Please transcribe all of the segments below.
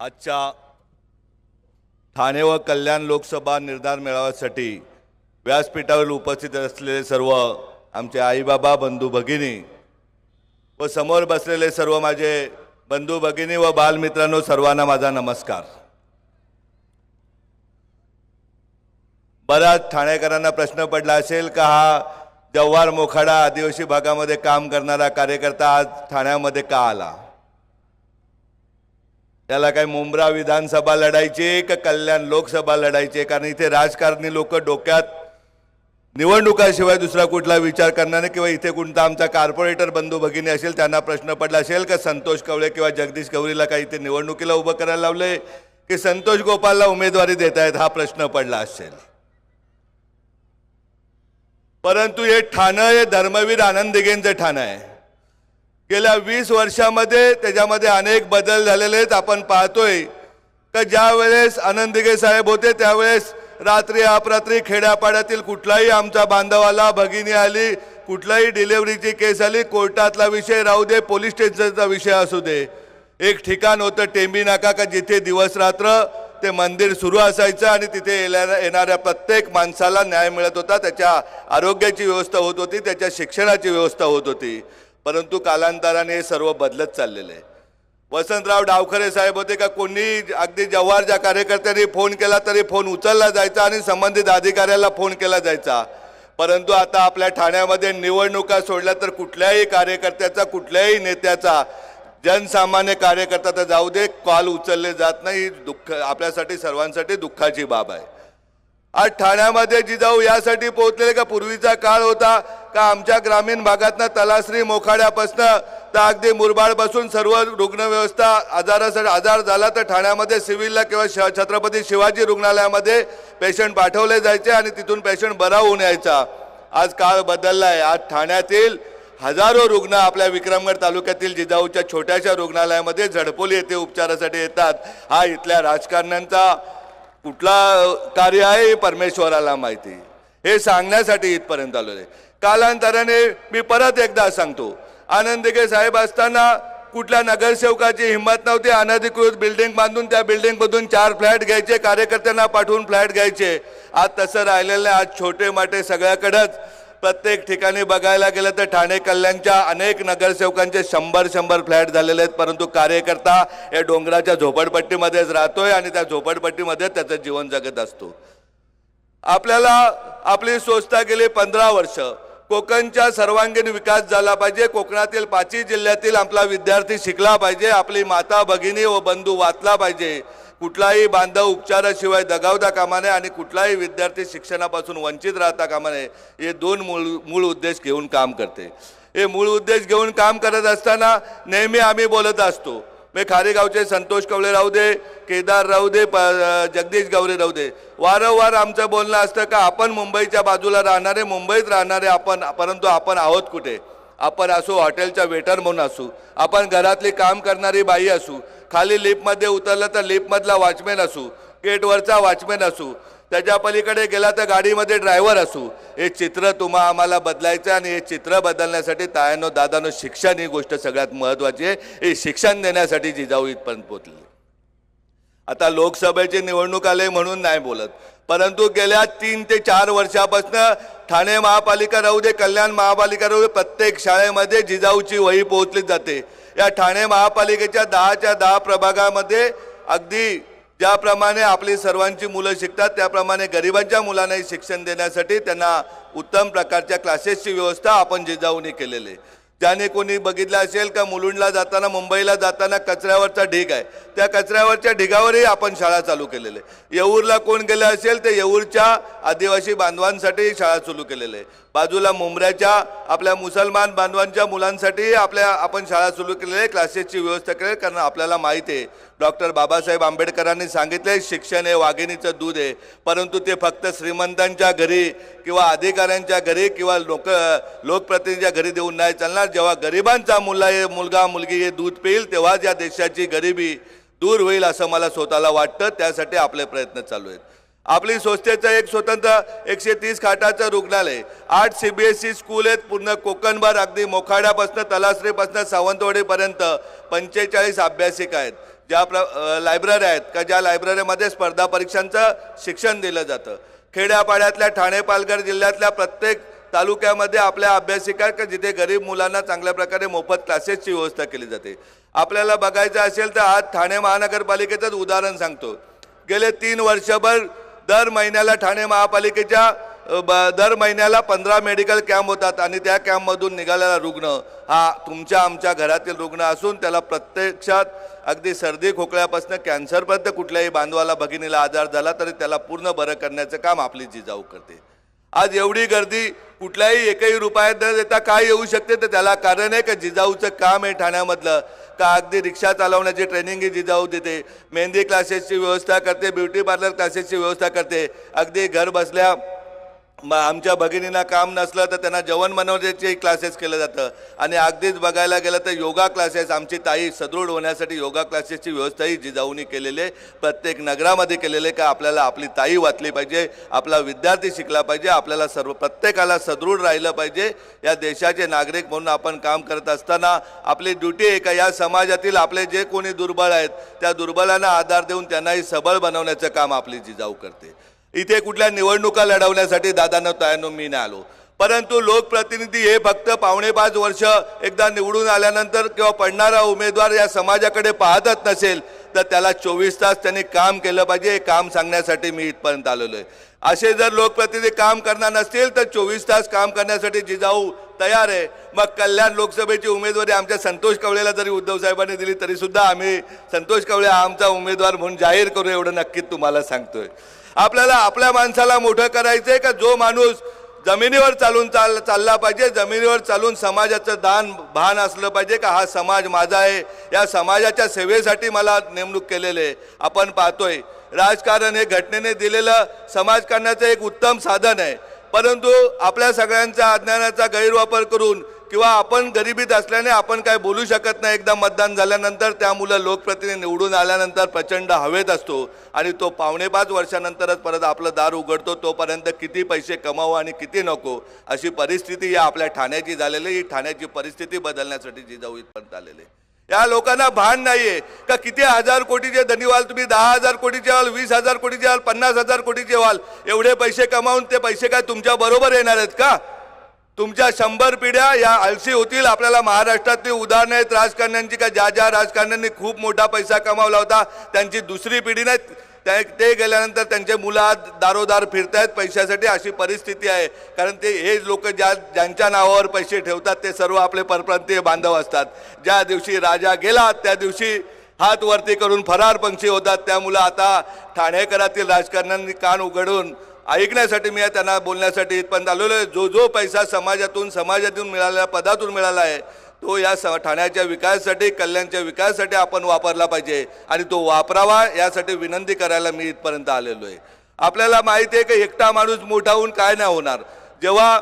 आजच्या ठाणे व कल्याण लोकसभा निर्धार मेळाव्यासाठी व्यासपीठावर उपस्थित असलेले सर्व आमचे आईबाबा बंधू भगिनी व समोर बसलेले सर्व माझे बंधू भगिनी व बालमित्रांनो सर्वांना माझा नमस्कार. बराच ठाणेकरांना प्रश्न पडला असेल का हा जव्हार मोखाडा आदिवासी भागामध्ये काम करणारा कार्यकर्ता आज ठाण्यामध्ये का आला? त्याला काय मुंब्रा विधानसभा लढायची का कल्याण लोकसभा लढायचे कारण इथे राजकारणी लोक डोक्यात निवडणुकाशिवाय दुसरा कुठला विचार करणार नाही किंवा इथे कोणता आमचा कॉर्पोरेटर बंधू भगिनी असेल त्यांना प्रश्न पडला असेल का संतोष कवळे किंवा जगदीश गौरीला काही इथे निवडणुकीला उभं करायला लावले की संतोष गोपालला उमेदवारी देत आहेत हा प्रश्न पडला असेल. परंतु हे ठाणं हे धर्मवीर आनंद दिघेंचं ठाणं आहे. गेल्या वीस वर्षामध्ये त्याच्यामध्ये अनेक बदल झालेले आहेत आपण पाहतोय. का ज्या वेळेस आनंद साहेब होते त्यावेळेस रात्री अपरात्री खेड्यापाड्यातील कुठलाही आमचा बांधवाला भगिनी आली कुठलाही डिलेवरीची केस आली कोर्टातला विषय राहू दे पोलीस स्टेशनचा विषय असू दे. एक ठिकाण होतं टेंबी नाका का जिथे दिवस रात्र ते मंदिर सुरू असायचं आणि तिथे येणाऱ्या प्रत्येक माणसाला न्याय मिळत होता. त्याच्या आरोग्याची व्यवस्था होत होती त्याच्या शिक्षणाची व्यवस्था होत होती. परंतु कालांतराने हे सर्व बदलत चाललेलं आहे. वसंतराव डावखरे साहेब होते का कोणी अगदी जव्हारच्या कार्यकर्त्यांनी फोन केला तरी फोन उचलला जायचा आणि संबंधित अधिकाऱ्याला फोन केला जायचा. परंतु आता आपल्या ठाण्यामध्ये निवडणुका सोडल्या तर कुठल्याही कार्यकर्त्याचा कुठल्याही नेत्याचा जनसामान्य कार्यकर्ता तर जाऊ दे कॉल उचलले जात नाही. दुःख आपल्यासाठी सर्वांसाठी दुःखाची बाब आहे. आज ठाण्यामध्ये जिजाऊ यासाठी पोहोचलेले का? पूर्वीचा काळ होता का? आमच्या ग्रामीण भागातनं तलासरी मोखाड्यापासनं तर अगदी मुरबाडपासून सर्व रुग्ण व्यवस्था आजारासाठी आजार झाला तर ठाण्यामध्ये सिव्हिलला किंवा श छत्रपती शिवाजी रुग्णालयामध्ये पेशंट पाठवले जायचे आणि तिथून पेशंट बरा होऊन यायचा. आज काळ बदलला आहे आज ठाण्यातील हजारो रुग्ण आपल्या विक्रमगड तालुक्यातील जिजाऊच्या छोट्याशा रुग्णालयामध्ये झडपोली येथे उपचारासाठी येतात. हा इथल्या राजकारण्यांचा कुठला कार्य आहे परमेश्वराला माहिती. हे सांगण्यासाठी इथपर्यंत आलो आहे कालांतराने मी परत एकदा सांगतो. आनंद साहेब असताना कुठल्या नगरसेवकाची हिंमत नव्हती. अनधिकृत बिल्डिंग बांधून त्या बिल्डिंगमधून चार फ्लॅट घ्यायचे कार्यकर्त्यांना पाठवून फ्लॅट घ्यायचे. आज तसं राहिलेलं आज छोटे मोठे सगळ्याकडंच प्रत्येक ठिकाणी बघायला गेलं तर ठाणे कल्याणच्या अनेक नगरसेवकांचे शंभर शंभर फ्लॅट झालेले आहेत. परंतु कार्यकर्ता या डोंगराच्या झोपडपट्टीमध्येच राहतोय आणि त्या झोपडपट्टीमध्ये त्याचं जीवन जगत असतो. आपल्याला आपली संस्था गेली पंधरा वर्ष. कोकणचा सर्वांगीण विकास झाला पाहिजे. कोकणातील पाचही जिल्ह्यातील आपला विद्यार्थी शिकला पाहिजे. आपली माता भगिनी व बंधू वाचला पाहिजे. कुठलाही बांधव उपचाराशिवाय दगावता कामा नये आणि कुठलाही विद्यार्थी शिक्षणापासून वंचित राहता कामा नये हे दोन मूळ मूळ उद्देश घेऊन काम करते. हे मूळ उद्देश घेऊन काम करत असताना नेहमी आम्ही बोलत असतो. मी खारेगावचे संतोष कवळे राहू दे केदार राहू दे प जगदीश गवरे राहू दे. वारंवार आमचं बोलणं असतं का आपण मुंबईच्या बाजूला राहणारे मुंबईत राहणारे आपण परंतु आपण आहोत कुठे? आपण असू हॉटेलच्या वेटर म्हणून असू आपण घरातली काम करणारी बाई असू खाली लिफ्टमध्ये उतरलं तर लिफ्टमधला वॉचमॅन असू गेटवरचा वॉचमॅन असू त्याच्या पलीकडे गेला तर गाडीमध्ये ड्रायव्हर असू. हे चित्र तुम्हा आम्हाला बदलायचं आणि हे चित्र बदलण्यासाठी तायानो दादानो शिक्षण ही गोष्ट सगळ्यात महत्त्वाची आहे. हे शिक्षण देण्यासाठी जिजाऊ इथपर्यंत पोचले आता लोकसभेची निवडणूक आले म्हणून नाही बोलत. परंतु गेल्या तीन ते चार वर्षापासून ठाणे महापालिका राहू दे कल्याण महापालिका राहू दे प्रत्येक शाळेमध्ये जिजाऊची वही पोहोचली जाते. या ठाणे महापालिकेच्या दहाच्या दहा प्रभागामध्ये अगदी ज्याप्रमाणे आपली सर्वांची मुलं शिकतात त्याप्रमाणे गरिबांच्या मुलांनाही शिक्षण देण्यासाठी त्यांना उत्तम प्रकारच्या क्लासेसची व्यवस्था आपण जिजाऊने केलेली आहे. ज्याने कोणी बघितलं असेल का मुलुंडला जाताना मुंबईला जाताना कचऱ्यावरचा ढीग आहे. त्या कचऱ्यावरच्या ढिगावरही आपण शाळा चालू केलेली आहे. येऊरला कोण गेलं असेल तर येऊरच्या आदिवासी बांधवांसाठी शाळा चालू केलेले आहे. बाजूला मुंबऱ्याच्या आपल्या मुसलमान बांधवांच्या मुलांसाठी आपल्या आपण शाळा सुरू केलेली आहे क्लासेसची व्यवस्था केली कारण आपल्याला माहिती आहे. डॉक्टर बाबासाहेब आंबेडकरांनी सांगितले शिक्षण हे वाघिणीचं दूध आहे. परंतु ते फक्त श्रीमंतांच्या घरी किंवा अधिकाऱ्यांच्या घरी किंवा लोक लोकप्रतिनिधीच्या घरी देऊन नाही चालणार. जेव्हा गरिबांचा मुला हे मुलगा मुलगी हे दूध पिईल तेव्हाच या देशाची गरिबी दूर होईल असं मला स्वतःला वाटतं. त्यासाठी आपले प्रयत्न चालू आहेत. आपली संस्थेचं एक स्वतंत्र एकशे तीस खाटाचं रुग्णालय. आठ C B S E school आहेत पूर्ण कोकणभर अगदी मोखाड्यापासून तलासरीपासनं सावंतवाडीपर्यंत पंचेचाळीस अभ्यासिका आहेत. ज्या प्र लायब्ररी लायब्रऱ्या आहेत का ज्या लायब्ररीमध्ये स्पर्धा परीक्षांचं शिक्षण दिलं जातं. खेड्यापाड्यातल्या ठाणे पालघर जिल्ह्यातल्या प्रत्येक तालुक्यामध्ये आपल्या अभ्यासिका का जिथे गरीब मुलांना चांगल्या प्रकारे मोफत क्लासेसची व्यवस्था केली जाते. आपल्याला बघायचं असेल तर आज ठाणे महानगरपालिकेचंच उदाहरण सांगतो. गेले तीन वर्षभर दर महिन्याला ठाणे महापालिकेच्या ब- दर महिन्याला पंधरा मेडिकल कॅम्प होतात आणि त्या कॅम्पमधून निघालेला रुग्ण हा तुमच्या आमच्या घरातील रुग्ण असून त्याला प्रत्यक्षात अगदी सर्दी खोकल्यापासून कॅन्सरपर्यंत कुठल्याही बांधवाला भगिनीला आजार झाला तरी त्याला पूर्ण बरं करण्याचं काम आपली जिजाऊ करते. आज एवढी गर्दी कुठल्याही एकही रुपयात न देता काय येऊ शकते तर त्याला कारण आहे का जिजाऊचं काम आहे ठाण्यामधलं. का अगदी रिक्षा चालवण्याची ट्रेनिंगही दि जिजाऊ देते। मेहंदी क्लासेसची व्यवस्था करते ब्युटी पार्लर क्लासेसची व्यवस्था करते। अगदी घर बसल्या आमच्या भगिनींना काम नसलं तर त्यांना जेवण बनवण्याचे क्लासेस केलं जातं. आणि अगदीच बघायला गेलं तर योगा क्लासेस आमची ताई सदृढ होण्यासाठी योगा क्लासेसची व्यवस्थाही जिजाऊनी केलेले आहे. प्रत्येक नगरामध्ये केलेले का आपल्याला आपली ताई वाचली पाहिजे आपला विद्यार्थी शिकला पाहिजे आपल्याला सर्व प्रत्येकाला सदृढ राहिलं पाहिजे. या देशाचे नागरिक म्हणून आपण काम करत असताना आपली ड्युटी आहे का? या समाजातील आपले जे कोणी दुर्बळ आहेत त्या दुर्बलांना आधार देऊन त्यांनाही सबळ बनवण्याचं काम आपली जिजाऊ करते. इथे कुठल्या निवडणुका लढवण्यासाठी दादांना तयानो मी नाही आलो. परंतु लोकप्रतिनिधी हे फक्त पावणे पाच वर्ष एकदा निवडून आल्यानंतर किंवा पडणारा उमेदवार या समाजाकडे पाहतच नसेल तर त्याला चोवीस तास त्यांनी काम केलं पाहिजे. हे काम सांगण्यासाठी मी इथपर्यंत आलेलो आहे. असे जर लोकप्रतिनिधी काम करणार नसतील तर चोवीस तास काम करण्यासाठी जिजाऊ तयार आहे. मग कल्याण लोकसभेची उमेदवारी आमच्या संतोष कवळेला जरी उद्धव साहेबांनी दिली तरीसुद्धा आम्ही संतोष कवळे आमचा उमेदवार म्हणून जाहीर करू एवढं नक्कीच तुम्हाला सांगतोय. आपल्याला आपल्या माणसाला मोठं करायचं आहे का जो माणूस जमिनीवर चालून चाल चालला पाहिजे जमिनीवर चालून समाजाचं दान भान असलं पाहिजे का हा समाज माझा आहे? या समाजाच्या सेवेसाठी मला नेमणूक केलेले आहे. आपण पाहतोय राजकारण हे घटनेने दिलेलं समाजकारणाचं एक उत्तम साधन आहे. परंतु आपल्या सगळ्यांचा अज्ञानाचा गैरवापर करून किंवा आपण गरिबीत असल्याने आपण काय बोलू शकत नाही. एकदा मतदान झाल्यानंतर त्या मुलं लोकप्रतिनिधी निवडून आल्यानंतर प्रचंड हवेत असतो आणि तो पावणे पाच वर्षानंतरच परत आपलं दार उघडतो तोपर्यंत किती पैसे कमावू आणि किती नको अशी परिस्थिती या आपल्या ठाण्याची झालेली ही ठाण्याची परिस्थिती बदलण्यासाठी जिजाऊ इथपर्यंत आलेले या लोकांना भान नाहीये का किती हजार कोटीचे धनी व्हाल तुम्ही दहा हजार कोटीचे व्हाल वीस हजार कोटीचे व्हाल पन्नास हजार कोटीचे व्हाल? एवढे पैसे कमावून ते पैसे काय तुमच्या बरोबर येणार आहेत का? तुमच्या शंभर पिढ्या या आलसी होतील. आपल्याला महाराष्ट्रातली उदाहरणं आहेत. राजकारण्यांची का ज्या ज्या राजकारण्यांनी खूप मोठा पैसा कमावला होता त्यांची दुसरी पिढी नाही. त्या ते गेल्यानंतर त्यांचे मुलं आज दारोदार फिरतायत पैशासाठी. अशी परिस्थिती आहे. कारण ते हे लोक ज्या ज्यांच्या नावावर पैसे ठेवतात ते सर्व आपले परप्रांतीय बांधव असतात. ज्या दिवशी राजा गेला त्या दिवशी हात वरती करून फरार पंक्षी होतात. त्या मुलं आता ठाणेकरातील राजकारण्यांनी कान उघडून ऐकण्यासाठी मी त्यांना बोलण्यासाठी इथपर्यंत आलेलो आहे. जो जो पैसा समाजातून समाजातून मिळालेला पदातून मिळाला आहे तो या स ठाण्याच्या विकासासाठी कल्याणच्या विकासासाठी आपण वापरला पाहिजे. आणि तो वापरावा यासाठी विनंती करायला मी इथपर्यंत आलेलो आहे. आपल्याला माहिती आहे की एकटा माणूस मोठा होऊन काय नाही होणार. जेव्हा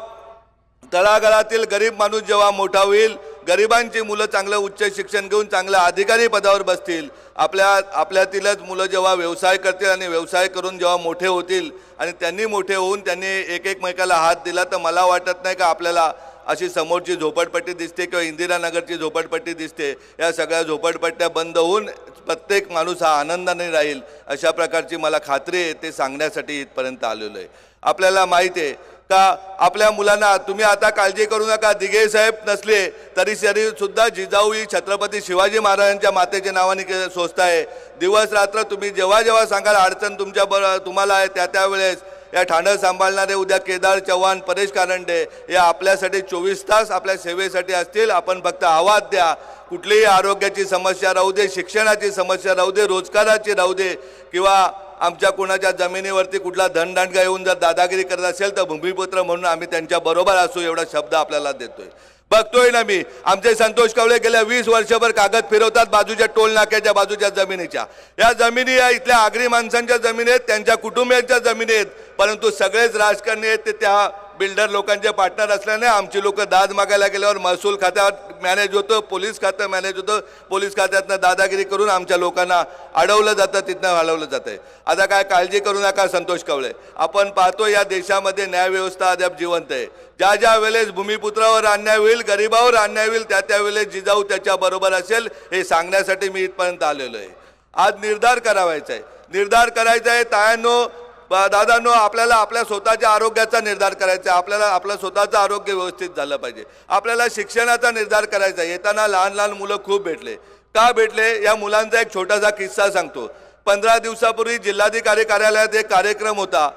तळागाळातील गरीब माणूस जेव्हा मोठा होईल गरिबांची मुलं चांगलं उच्च शिक्षण घेऊन चांगल्या अधिकारी पदावर बसतील. आपल्या आपल्यातीलच मुलं जेव्हा व्यवसाय करतील आणि व्यवसाय करून जेव्हा मोठे होतील आणि त्यांनी मोठे होऊन त्यांनी एक एकमेकाला हात दिला तर मला वाटत नाही का आपल्याला अशी समोरची झोपडपट्टी दिसते किंवा इंदिरानगरची झोपडपट्टी दिसते. या सगळ्या झोपडपट्ट्या बंद होऊन प्रत्येक माणूस हा आनंदाने राहील अशा प्रकारची मला खात्री आहे ते सांगण्यासाठी इथपर्यंत आलेलो आहे. आपल्याला माहिती आहे का आपल्या मुलांना तुम्ही आता काळजी करू नका. दिघे साहेब नसले तरी तरी सुद्धा जिजाऊ ही छत्रपती शिवाजी महाराजांच्या मातेच्या नावाने के- आहे. दिवस रात्र तुम्ही जेव्हा जेव्हा सांगाल अडचण तुमच्या बर तुम्हाला आहे त्या त्यावेळेस. या ठाणं सांभाळणारे उद्या केदार चव्हाण परेश कारंडे हे आपल्यासाठी चोवीस तास आपल्या सेवेसाठी असतील. आपण फक्त आवाज द्या. कुठलीही आरोग्याची समस्या राहू दे शिक्षणाची समस्या राहू दे रोजगाराची राहू दे किंवा आमच्या कोणाच्या जमिनीवरती कुठला धनदांडगा येऊन जर दादागिरी करत असेल तर भूमिपुत्र म्हणून आम्ही त्यांच्या बरोबर असू एवढा शब्द आपल्याला देतोय. बघतोय ना मी. आमचे संतोष कवळे गेल्या वीस वर्षभर कागद फिरवतात बाजूच्या टोल नाक्याच्या बाजूच्या जमिनीच्या. या जमिनी या इथल्या आगरी माणसांच्या जमिनी आहेत त्यांच्या कुटुंबियांच्या जमिनी आहेत. परंतु सगळेच राजकारणी आहेत ते त्या बिल्डर लोकांचे पार्टनर असल्याने आमची लोक दाद मागायला गेल्यावर महसूल खात्यावर मॅनेज होतं पोलीस खातं मॅनेज होतं. पोलीस खात्यातनं दादागिरी करून आमच्या लोकांना अडवलं जातं तिथनं हलवलं जातं आता काय काळजी करू नका संतोष कवळे. आपण पाहतो या देशामध्ये न्यायव्यवस्था अद्याप जिवंत आहे. ज्या ज्या वेळेस भूमिपुत्रावर अन्याय होईल गरिबावर अन्याय होईल त्या त्या वेळेस जिजाऊ त्याच्या बरोबर असेल हे सांगण्यासाठी मी इथपर्यंत आलेलो आहे. आज निर्धार करावायचा आहे. निर्धार करायचा आहे तायानो दादांनो आपल्याला आपल्या स्वतःच्या आरोग्याचा निर्धार करायचा आहे. आपल्याला आपलं स्वतःचं आरोग्य व्यवस्थित झालं पाहिजे. आपल्याला शिक्षणाचा निर्धार करायचा आहे. येताना लहान लहान मुलं खूप भेटले. का भेटले? या मुलांचा एक छोटासा किस्सा सांगतो. पंधरा दिवसापूर्वी जिल्हाधिकारी कार्यालयात एक कार्यक्रम होता.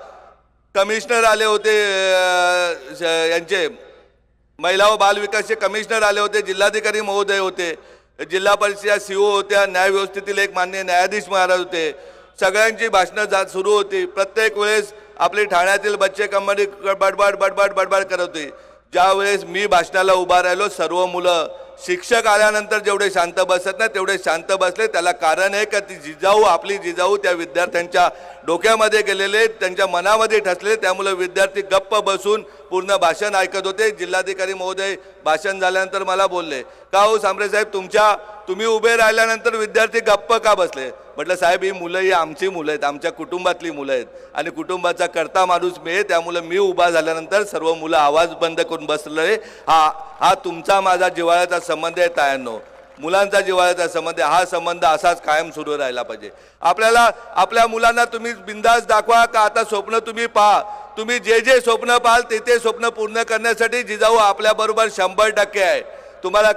कमिशनर आले होते यांचे. महिला व बाल विकासचे कमिशनर आले होते जिल्हाधिकारी महोदय होते. जिल्हा परिषद सी ओ होत्या. न्याय व्यवस्थेतील एक मान्य न्यायाधीश महाराज होते. सगळ्यांची भाषणं जा सुरू होती. प्रत्येक वेळेस आपली ठाण्यातील बच्चे कंपनी बडबड बडबड बडबड करत होती. ज्यावेळेस मी भाषणाला उभा राहिलो सर्व मुलं शिक्षक आल्यानंतर जेवढे शांत बसत नाही तेवढे शांत बसले. त्याला कारण आहे का ती जिजाऊ आपली जिजाऊ त्या विद्यार्थ्यांच्या डोक्यामध्ये गेलेले त्यांच्या मनामध्ये ठसले त्यामुळे विद्यार्थी गप्प बसून पूर्ण भाषण ऐकत होते. जिल्हाधिकारी महोदय भाषण झाल्यानंतर मला बोलले का हो सांबरे साहेब तुमच्या तुम्ही उभे राहिल्यानंतर विद्यार्थी गप्प का बसले? म्हटलं साहेब ही मुलं ही आमची मुलं आहेत आमच्या कुटुंबातली मुलं आहेत आणि कुटुंबाचा करता माणूस मी आहे त्यामुळे मी उभा झाल्यानंतर सर्व मुलं आवाज बंद करून बसले हा हा तुमचा माझा जिव्हाळ्याचा संबंध आहे तायांनो. मुलांचा जिव्हाळ्याचा संबंध आहे. हा संबंध असाच कायम सुरू राहिला पाहिजे. आपल्याला आपल्या मुलांना तुम्ही बिंदास दाखवा का? आता स्वप्न तुम्ही पहा. तुम्ही जे जे स्वप्न पाहाल ते ते स्वप्न पूर्ण करण्यासाठी जिजाऊ आपल्याबरोबर शंभर टक्के आहे. तुम्हाला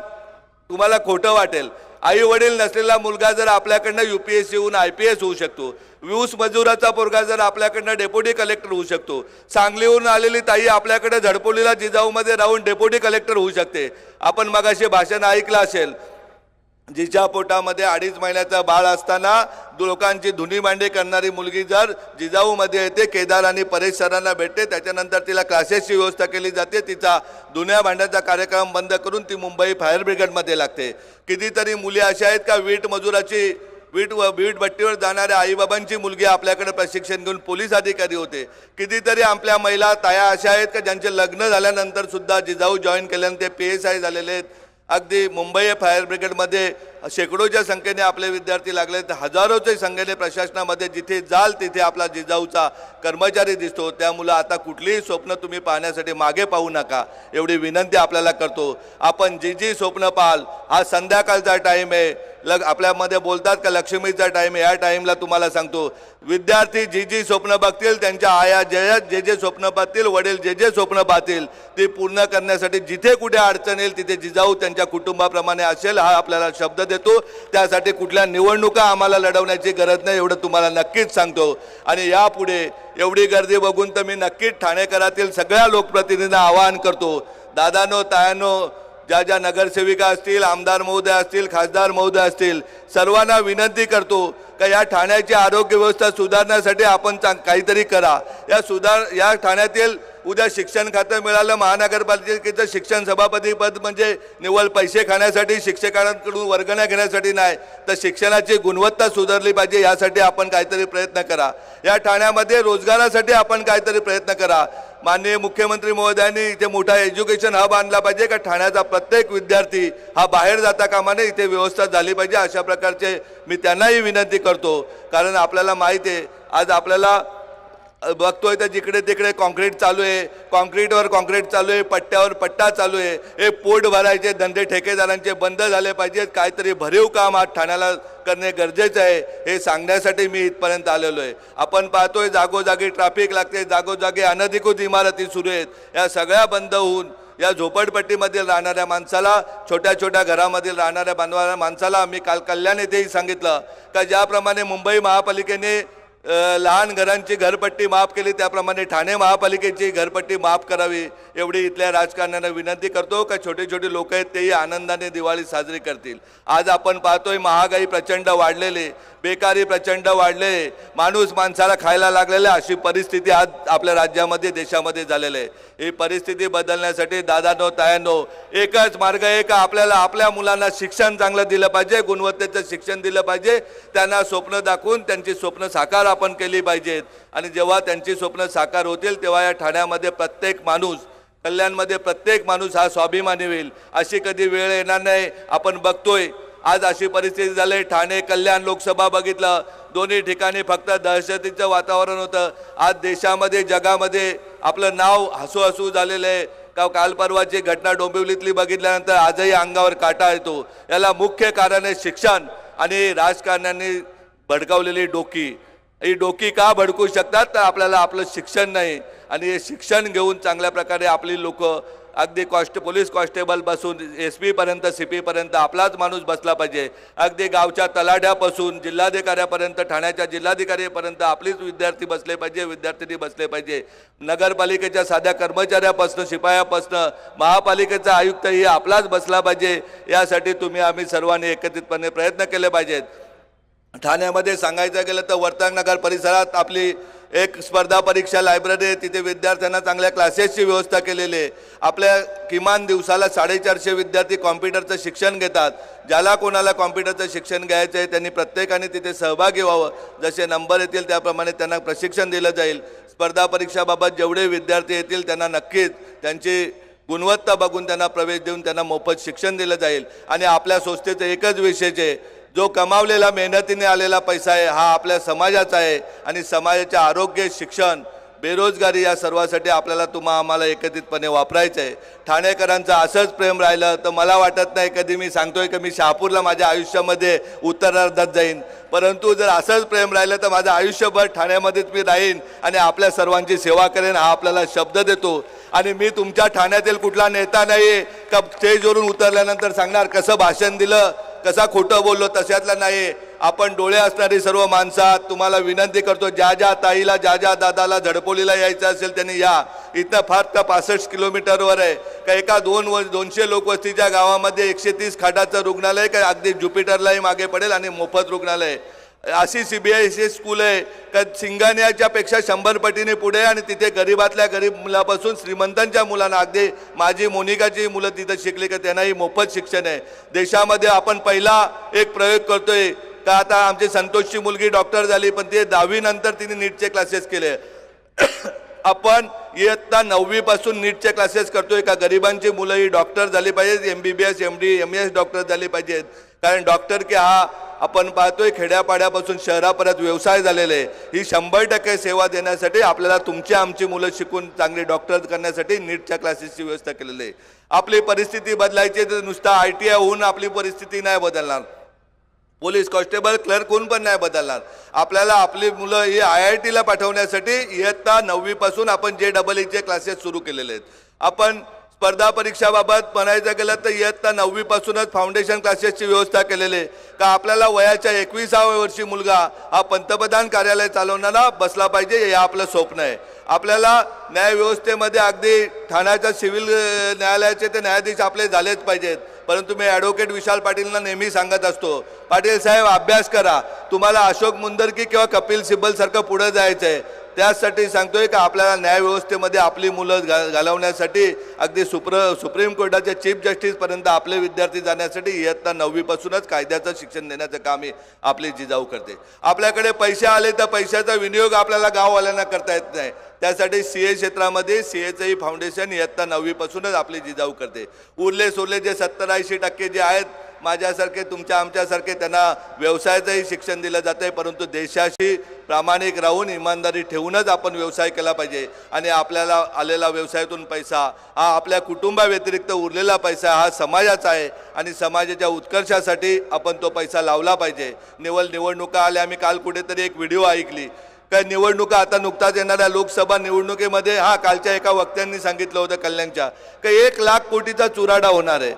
तुम्हाला खोटं वाटेल. आई वडील नसलेला मुलगा जर आपल्याकडनं यू पी एस सी होऊन आय पी एस होऊ शकतो. वीस मजुराचा पोरगा जर आपल्याकडनं डेप्युटी कलेक्टर होऊ शकतो. सांगलीहून आलेली ताई आपल्याकडे झडपोलीला जिजाऊमध्ये राहून डेप्युटी कलेक्टर होऊ शकते. आपण मगाशी भाषण ऐकलं असेल. जिच्या पोटामध्ये अडीच महिन्याचं बाळ असताना लोकांची धुनी मांडी करणारी मुलगी जर जिजाऊमध्ये येते केदार आणि परिसरांना भेटते त्याच्यानंतर तिला क्लासेसची व्यवस्था केली जाते. तिचा धुन्या भांड्याचा कार्यक्रम बंद करून ती मुंबई फायर ब्रिगेडमध्ये लागते. कितीतरी मुली अशा आहेत का वीट मजुराची वीट व वीट भट्टीवर जाणाऱ्या आईबाबांची मुलगी आपल्याकडे प्रशिक्षण घेऊन पोलीस अधिकारी होते. कितीतरी आपल्या महिला ताया अशा आहेत का ज्यांचे लग्न झाल्यानंतर सुद्धा जिजाऊ जॉईन केल्यानंतर ते पी एस आय झालेले आहेत. अगदी मुंबई फायर ब्रिगेडमध्ये शेकडोच्या संख्येने आपले विद्यार्थी लागले तर हजारोच्या संख्येने प्रशासनामध्ये जिथे जाल तिथे आपला जिजाऊचा कर्मचारी दिसतो. त्यामुळं आता कुठलीही स्वप्न तुम्ही पाहण्यासाठी मागे पाहू नका. एवढी विनंती आपल्याला करतो. आपण जी जी स्वप्न पाहाल हा संध्याकाळचा टाईम आहे. लग आपल्यामध्ये बोलतात का लक्ष्मीचा टाईम आहे. या टाईमला तुम्हाला सांगतो. विद्यार्थी जी जी स्वप्न बघतील त्यांच्या आया जे जे जे स्वप्न पाहतील वडील जे जे स्वप्न पाहतील ते पूर्ण करण्यासाठी जिथे कुठे अडचण येईल तिथे जिजाऊ त्यांच्या कुटुंबाप्रमाणे असेल हा आपल्याला शब्द देतो त्यासाठी कुठल्या निवडणुका आम्हाला लढवण्याची गरज नाही एवढं तुम्हाला नक्कीच सांगतो. आणि यापुढे एवढी गर्दी बघून तर मी नक्कीच ठाणेकरातील सगळ्या लोकप्रतिनिधींना आवाहन करतो. दादानो तायानो ज्या ज्या नगरसेविका असतील आमदार महोदय असतील खासदार महोदय असतील सर्वांना विनंती करतो का या ठाण्याची आरोग्य व्यवस्था सुधारण्यासाठी आपण चांग काहीतरी करा. या सुधार या ठाण्यातील उद्या शिक्षण खातं मिळालं महानगरपालिकेचं शिक्षण सभापतीपद म्हणजे निव्वळ पैसे खाण्यासाठी शिक्षकांकडून वर्गण्या घेण्यासाठी नाही तर शिक्षणाची गुणवत्ता सुधारली पाहिजे यासाठी आपण काहीतरी प्रयत्न करा. या ठाण्यामध्ये रोजगारासाठी आपण काहीतरी प्रयत्न करा. माननीय मुख्यमंत्री महोदयांनी इथे मोठा एज्युकेशन हब आणला पाहिजे का ठाण्याचा प्रत्येक विद्यार्थी हा बाहेर जाता कामा नये इथे व्यवस्था झाली पाहिजे अशा प्रकारचे मी त्यांनाही विनंती करतो. कारण आपल्याला माहीत आहे आज आपल्याला बघतोय तर जिकडे तिकडे कॉन्क्रीट चालू आहे. कॉन्क्रीटवर कॉन्क्रीट चालू आहे पट्ट्यावर पट्टा चालू आहे. हे पोट भरायचे धंदे ठेकेदारांचे बंद झाले पाहिजेत. काहीतरी भरीव काम आज ठाण्याला करणे गरजेचं आहे हे सांगण्यासाठी मी इथपर्यंत आलेलो आहे. आपण पाहतोय जागोजागी ट्रॅफिक लागते जागोजागी अनधिकृत इमारती सुरू आहेत. या सगळ्या बंद होऊन या झोपडपट्टीमधील राहणाऱ्या माणसाला छोट्या छोट्या घरामधील राहणाऱ्या बांधवाऱ्या माणसाला मी काल कल्याण येथेही सांगितलं. का ज्याप्रमाणे मुंबई महापालिकेने लहान घरांची घरपट्टी माफ केली त्याप्रमाणे ठाणे महापालिकेची घरपट्टी माफ करावी एवढी इथल्या राजकारण्यांना विनंती करतो का छोटे छोटे लोक आहेत तेही आनंदाने दिवाळी साजरी करतील. आज आपण पाहतोय महागाई प्रचंड वाढलेली बेकारी प्रचंड वाढले माणूस माणसाला खायला लागलेला अशी परिस्थिती आज आपल्या राज्यामध्ये देशामध्ये झालेली आहे. ही परिस्थिती बदलण्यासाठी दादानो तायानो एकच मार्ग आहे का आपल्याला आपल्या मुलांना शिक्षण चांगलं दिलं पाहिजे गुणवत्तेचं शिक्षण दिलं पाहिजे त्यांना स्वप्न दाखवून त्यांची स्वप्न साकार आपण केली पाहिजेत. आणि जेव्हा त्यांची स्वप्न साकार होतील तेव्हा या ठाण्यामध्ये प्रत्येक माणूस कल्याणमध्ये प्रत्येक माणूस हा स्वाभिमानी होईल. अशी कधी वेळ येणार नाही. आपण बघतोय. आज अशी परिस्थिती झाली. ठाणे कल्याण लोकसभा बघितलं. दोन्ही ठिकाणी फक्त दहशतीचं वातावरण होतं. आज देशामध्ये जगामध्ये आपलं नाव हसू हसू झालेलं आहे. का काल परवाची घटना डोंबिवलीतली बघितल्यानंतर आजही अंगावर काटा येतो. याला मुख्य कारण आहे शिक्षण आणि राजकारण्यांनी भडकावलेली डोकी. ही डोकी का भडकू शकतात? तर आपल्याला आपलं शिक्षण नाही. आणि हे शिक्षण घेऊन चांगल्या प्रकारे आपली लोक अगदी कॉस्ट पोलीस कॉन्स्टेबल बसून एस पीपर्यंत सी पीपर्यंत आपलाच माणूस बसला पाहिजे. अगदी गावच्या तलाठ्यापासून जिल्हाधिकाऱ्यापर्यंत ठाण्याच्या जिल्हाधिकारीपर्यंत आपलीच विद्यार्थी बसले पाहिजे विद्यार्थिनी बसले पाहिजे. नगरपालिकेच्या साध्या कर्मचाऱ्यापासून शिपायापासून महापालिकेचा आयुक्तही आपलाच बसला पाहिजे. यासाठी तुम्ही आम्ही सर्वांनी एकत्रितपणे प्रयत्न केले पाहिजेत. ठाण्यामध्ये सांगायचं गेलं तर वर्तकनगर परिसरात आपली एक स्पर्धा परीक्षा लायब्ररी आहे. तिथे विद्यार्थ्यांना चांगल्या क्लासेसची व्यवस्था केलेली आहे. आपल्या किमान दिवसाला साडेचारशे विद्यार्थी कॉम्प्युटरचं शिक्षण घेतात. ज्याला कोणाला कॉम्प्युटरचं शिक्षण घ्यायचं आहे त्यांनी प्रत्येकाने तिथे सहभागी व्हावं. जसे नंबर येतील त्याप्रमाणे त्यांना प्रशिक्षण दिलं जाईल. स्पर्धा परीक्षाबाबत जेवढे विद्यार्थी येतील त्यांना नक्कीच त्यांची गुणवत्ता बघून त्यांना प्रवेश देऊन त्यांना मोफत शिक्षण दिलं जाईल. आणि आपल्या संस्थेचं एकच विषयच आहे जो कमावलेला मेहनतीने आलेला पैसा आहे हा आपल्या समाजाचा आहे आणि समाजाचे आरोग्य शिक्षण बेरोजगारी या सर्वासाठी आपल्याला तुम्हा आम्हाला एकत्रितपणे वापरायचं आहे ठाणेकरांचं असंच प्रेम राहिलं तर मला वाटत नाही कधी मी सांगतोय की मी शहापूरला माझ्या आयुष्यामध्ये उत्तरार्धात जाईन. परंतु जर असंच प्रेम राहिलं तर माझं आयुष्यभर ठाण्यामध्येच मी राहीन आणि आपल्या सर्वांची सेवा करेन हा आपल्याला शब्द देतो. आणि मी तुमच्या ठाण्यातील कुठला नेता नाही का स्टेजवरून उतरल्यानंतर सांगणार कसं भाषण दिलं कसा खोटं बोललो तशातला नाही आपण डोळे असणारी सर्व माणसात तुम्हाला विनंती करतो ज्या ज्या ताईला ज्या ज्या दादाला झडपोलीला यायचं असेल त्यांनी या. इथं फार तर पासष्ट किलोमीटरवर आहे. का एका दोन व दोनशे लोकवस्तीच्या गावामध्ये एकशे तीस खाटाचं रुग्णालय का अगदी ज्युपिटरलाही मागे पडेल आणि मोफत रुग्णालय अशी C B I C school आहे. का सिंगानियाच्या पेक्षा शंभर पटीने पुढे आणि तिथे गरीबातल्या गरीब मुलापासून श्रीमंतांच्या मुलांना. अगदी माझी मोनिकाची मुलं तिथं शिकली का त्यांनाही मोफत शिक्षण आहे. देशामध्ये आपण पहिला एक प्रयोग करतोय. का आता आमची संतोषची मुलगी डॉक्टर झाली पण ते दहावीनंतर तिने नीटचे क्लासेस केले. आपण इयत्ता नववीपासून नीटचे क्लासेस करतोय का गरिबांची मुलं ही डॉक्टर झाली पाहिजेत. M B B S M D M S doctor झाली पाहिजेत. कारण डॉक्टर की हा आपण पाहतोय खेड्यापाड्यापासून शहरापर्यंत व्यवसाय झालेले आहे. ही शंभर टक्के सेवा देण्यासाठी आपल्याला तुमची आमची मुलं शिकून चांगली डॉक्टर करण्यासाठी नीटच्या क्लासेसची व्यवस्था केलेली आहे. आपली परिस्थिती बदलायची तर नुसता आय टी आय होऊन आपली परिस्थिती नाही बदलणार. पोलीस कॉन्स्टेबल क्लर्क होऊन पण नाही बदलणार. आपल्याला आपली मुलं ही आय आय टीला पाठवण्यासाठी इयत्ता नववीपासून आपण जे डबल ईचे क्लासेस सुरू केलेले आहेत. आपण स्पर्धा परीक्षाबाबत म्हणायचं गेलं तर इयत्ता नववीपासूनच फाउंडेशन क्लासेसची व्यवस्था केलेली आहे. का आपल्याला वयाच्या एकविसाव्या वर्षी मुलगा हा पंतप्रधान कार्यालय चालवणारा बसला पाहिजे हे आपलं स्वप्न आहे. आपल्याला न्यायव्यवस्थेमध्ये अगदी ठाण्याच्या सिव्हिल न्यायालयाचे ते न्यायाधीश आपले झालेच पाहिजेत. परंतु मी ॲडव्होकेट विशाल पाटीलना नेहमी सांगत असतो पाटील साहेब अभ्यास करा. तुम्हाला अशोक मुंदरकी किंवा कपिल सिब्बलसारखं पुढं जायचं आहे त्यासाठी सांगतोय का आपल्याला न्यायव्यवस्थेमध्ये आपली मुलं घा घालवण्यासाठी अगदी सुप्र सुप्रीम कोर्टाच्या चीफ जस्टिसपर्यंत आपले विद्यार्थी जाण्यासाठी इयत्ता नववीपासूनच कायद्याचं शिक्षण देण्याचं काम ही आपली जिजाऊ करते. आपल्याकडे पैसे आले तर पैशाचा विनियोग आपल्याला गाववाल्यांना करता येत नाही. त्यासाठी सी ए क्षेत्रामध्ये सी एचंही फाउंडेशन इयत्ता नववीपासूनच आपली जिजाऊ करते. उरले सोरले जे सत्तर ऐंशी टक्के जे आहेत माझ्यासारखे तुमच्या आमच्यासारखे त्यांना व्यवसायाचंही शिक्षण दिलं जातं आहे परंतु देशाशी प्रामाणिक राहून इमानदारी ठेवूनच आपण व्यवसाय केला पाहिजे. आणि आपल्याला आलेला व्यवसायातून पैसा हा आपल्या कुटुंबाव्यतिरिक्त उरलेला पैसा हा समाजाचा आहे. आणि समाजाच्या उत्कर्षासाठी आपण तो पैसा लावला पाहिजे. निवल निवडणुका आल्या आम्ही काल कुठेतरी एक व्हिडिओ ऐकली. काय निवडणुका आता नुकताच येणाऱ्या लोकसभा निवडणुकीमध्ये हा कालच्या एका वक्त्यांनी सांगितलं होतं कल्याणच्या का एक लाख कोटीचा चुराडा होणार आहे.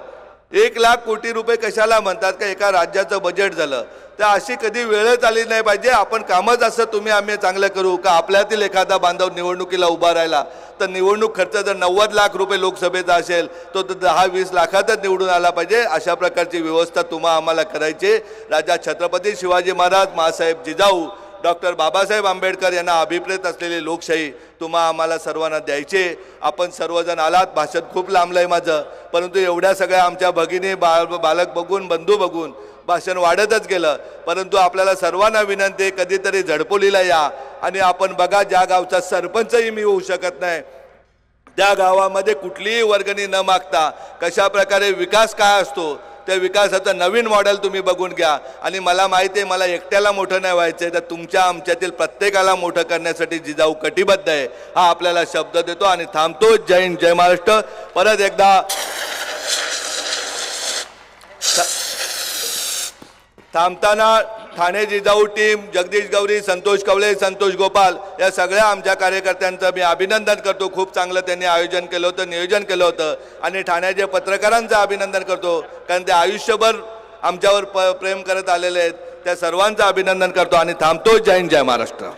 एक लाख कोटी रुपये कशाला म्हणतात का? एका राज्याचं बजेट झालं. तर अशी कधी वेळच आली नाही पाहिजे. आपण कामच असं तुम्ही आम्ही चांगलं करू का? आपल्यातील एखादा बांधव निवडणुकीला उभा राहिला तर निवडणूक खर्च जर नव्वद लाख रुपये लोकसभेचा असेल तो तर दहा वीस लाखातच निवडून आला पाहिजे. अशा प्रकारची व्यवस्था तुम्हा आम्हाला करायची राजा छत्रपती शिवाजी महाराज मासाहेब जिजाऊ डॉक्टर बाबासाहेब आंबेडकर यांना अभिप्रेत असलेली लोकशाही तुम्हा आम्हाला सर्वांना द्यायचे. आपण सर्वजण आलात. भाषण खूप लांबलं आहे माझं. परंतु एवढ्या सगळ्या आमच्या भगिनी बाळ बालक बघून बंधू बघून भाषण वाढतच गेलं. परंतु आपल्याला सर्वांना विनंती कधीतरी झडपोलीला या. आणि आपण बघा ज्या गावचा सरपंचही मी होऊ शकत नाही त्या गावामध्ये कुठलीही वर्गणी न मागता कशा प्रकारे विकास काय असतो त्या विकासाचं नवीन मॉडेल तुम्ही बघून घ्या. आणि मला माहिती आहे मला एकट्याला मोठं नाही व्हायचं आहे तर तुमच्या आमच्यातील प्रत्येकाला मोठं करण्यासाठी जिजाऊ कटिबद्ध आहे. हा आपल्याला शब्द देतो आणि थांबतो. जय हिंद जय महाराष्ट्र. परत एकदा. थांबताना ठाणे जिजाऊ टीम जगदीश गौरी संतोष कवळे संतोष गोपाल या सगळ्या आमच्या कार्यकर्त्यांचं मी अभिनंदन करतो. खूप चांगलं त्यांनी आयोजन केलं होतं नियोजन केलं होतं. आणि ठाण्याच्या पत्रकारांचं अभिनंदन करतो कारण ते आयुष्यभर आमच्यावर प प्रेम करत आलेले आहेत. त्या सर्वांचं अभिनंदन करतो आणि थांबतो. जय हिंद जय महाराष्ट्र.